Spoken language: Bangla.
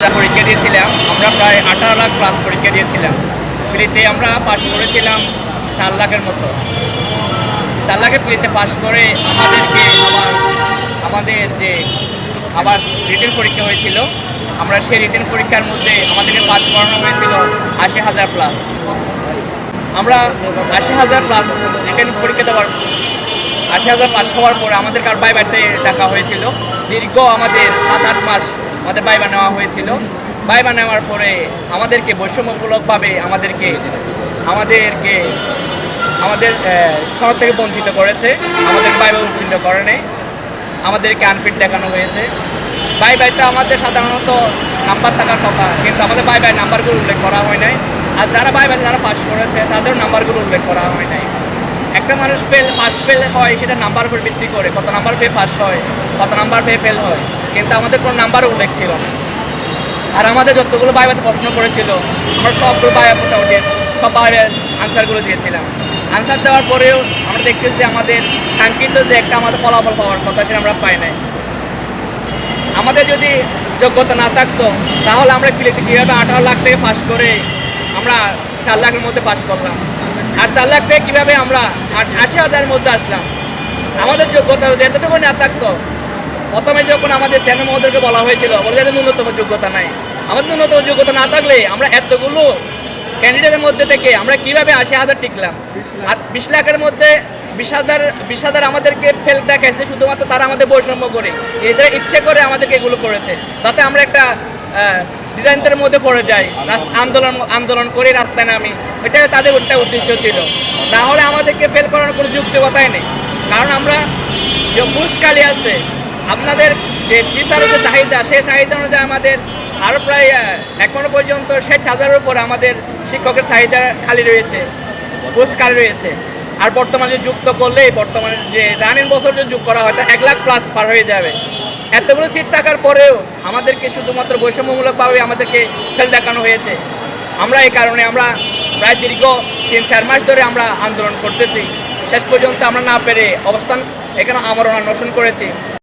পরীক্ষা দিয়েছিলাম। আমরা প্রায় আঠারো লাখ প্লাস পরীক্ষা দিয়েছিলাম। ফ্রিতে আমরা পাস করেছিলাম চার লাখের মতো। চার লাখের ফ্রিতে পাস করে আমাদেরকে আবার, আমাদের যে, আবার রিটেন পরীক্ষা হয়েছিল, আমরা সেই রিটেন পরীক্ষার মধ্যে আমাদেরকে পাস করানো হয়েছিল আশি হাজার প্লাস আমরা আশি হাজার প্লাস রিটেন পরীক্ষা দেওয়ার, আশি হাজার পাস হওয়ার পরে আমাদের কার বাই বাড়িতে ডাকা হয়েছিল। দীর্ঘ আমাদের সাত, আট মাস আমাদের বাইবা নেওয়া হয়েছিল। বাইবা নেওয়ার পরে আমাদেরকে বৈষম্যমূলকভাবে আমাদেরকে আমাদেরকে, আমাদের শহর থেকে বঞ্চিত করেছে। আমাদের বাইবা উত্তীর্ণ করে নেই। আমাদেরকে আনফিট দেখানো হয়েছে। বাই বাইটা আমাদের সাধারণত নাম্বার থাকার কথা, কিন্তু আমাদের বাই বাই নাম্বারগুলো উল্লেখ করা হয় নাই। আর যারা বাই বাই যারা পাস করেছে তাদের নাম্বারগুলো উল্লেখ করা হয় নাই। একটা মানুষ ফেল পাস ফেল হয়, সেটা নাম্বার উপর ভিত্তি করে কত নাম্বার পেয়ে পাস হয়, কত নাম্বার পেয়ে ফেল হয়। কিন্তু আমাদের কোনো নাম্বার উল্লেখ ছিল আর আমাদের যতগুলো বাইবাতে প্রশ্ন করেছিল, আমরা সবগুলো বাইবা মোটামুটি সব বাইরের আনসারগুলো দিয়েছিলাম। আনসার দেওয়ার পরেও আমরা দেখতেছি আমাদের কাঙ্ক্ষিত যে একটা আমাদের ফলাফল পাওয়ার কথা সেটা আমরা পাই নাই। আমাদের যদি যোগ্যতা না থাকতো, তাহলে আমরা কিলেতে কীভাবে আঠারো লাখ থেকে পাস করে আমরা চার লাখের মধ্যে পাস করলাম? আর চার লাখ থেকে কীভাবে আমরা আশি হাজারের মধ্যে আসলাম? আমাদের যোগ্যতা যদি এতটুকু না থাকতো প্রথমে যখন আমাদের স্যামে মহোদয়কে বলা হয়েছিল, বলে ন্যূনতম যোগ্যতা নাই। আমাদের ন্যূনতম যোগ্যতা না থাকলে আমরা এতগুলো ক্যান্ডিডেটের মধ্যে থেকে আমরা কীভাবে আশি হাজার টিকলাম? আর বিশ লাখের মধ্যে বিশ হাজার বিশ হাজার আমাদেরকে ফেল দেখাইছে, শুধুমাত্র তারা আমাদের বৈষম্য করে। এদের ইচ্ছে করে আমাদেরকে এগুলো করেছে। তাতে আমরা একটা ডিজাইনদের মধ্যে পড়ে যাই। আন্দোলন আন্দোলন করে রাস্তায় নামি। এটা তাদের একটা উদ্দেশ্য ছিল। তাহলে আমাদেরকে ফেল করার কোনো যুক্তিকতাই নেই। কারণ আমরা যে পুরস্কারই আছে আপনাদের যে টিচারের যে চাহিদা, সেই চাহিদা অনুযায়ী আমাদের আরও প্রায় এখনও পর্যন্ত ষাট হাজারের উপর আমাদের শিক্ষকের চাহিদা খালি রয়েছে পোস্ট খালি রয়েছে। আর বর্তমানে যুক্ত করলে বর্তমানে যে রানিং বছর যে যোগ করা হয়, তা এক লাখ প্লাস পার হয়ে যাবে। এতগুলো সিট থাকার পরেও আমাদেরকে শুধুমাত্র বৈষম্যমূলকভাবে আমাদেরকে ফেল দেখানো হয়েছে। আমরা এই কারণে আমরা প্রায় দীর্ঘ তিন, চার মাস ধরে আমরা আন্দোলন করতেছি। শেষ পর্যন্ত আমরা না পেরে অবস্থান এখানে আমরণ অনশন করেছি।